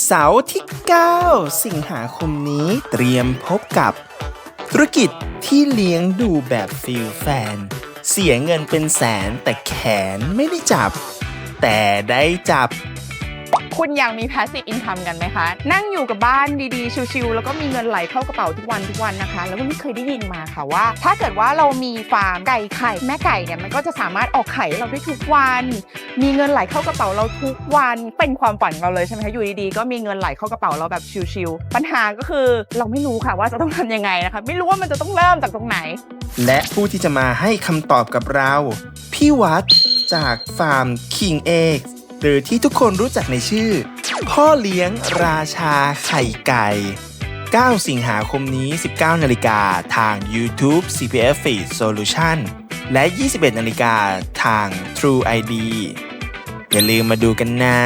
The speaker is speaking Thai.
เสาร์ที่ 9 สิงหาคมนี้เตรียมพบกับ ธุรกิจที่เลี้ยงดูแบบฟิลแฟน เสียเงินเป็นแสนแต่แขนไม่ได้จับ แต่ได้จับ คุณอยากมี passive income กันไหมคะ นั่งอยู่กับบ้านดีๆ ชิวๆแล้วก็มีเงินไหลเข้ากระเป๋าทุกวันทุกวันนะคะ แล้วก็ไม่เคยได้ยินมาค่ะว่า ถ้าเกิดว่าเรามีฟาร์มไก่ไข่แม่ไก่เนี่ยมันก็จะสามารถออกไข่เราได้ทุกวัน มีเงินไหลเข้ากระเป๋าเราทุกวันเป็นความฝันเราเลยใช่ไหมคะอยู่ดีๆก็มีเงินไหลเข้ากระเป๋าเราแบบชิวๆปัญหาก็คือเราไม่รู้ค่ะว่าจะต้องทำยังไงนะคะ ไม่รู้ว่ามันจะต้องเริ่มจากตรงไหน และผู้ที่จะมาให้คำตอบกับเรา พี่วัดจากฟาร์ม King Egg หรือที่ทุกคนรู้จักในชื่อ พ่อเลี้ยงราชาไข่ไก่ 9 สิงหาคมนี้ 19 นาฬิกาทาง YouTube CPF Feed Solution และ 21 นาฬิกาทาง True ID อย่าลืมมาดูกันนะ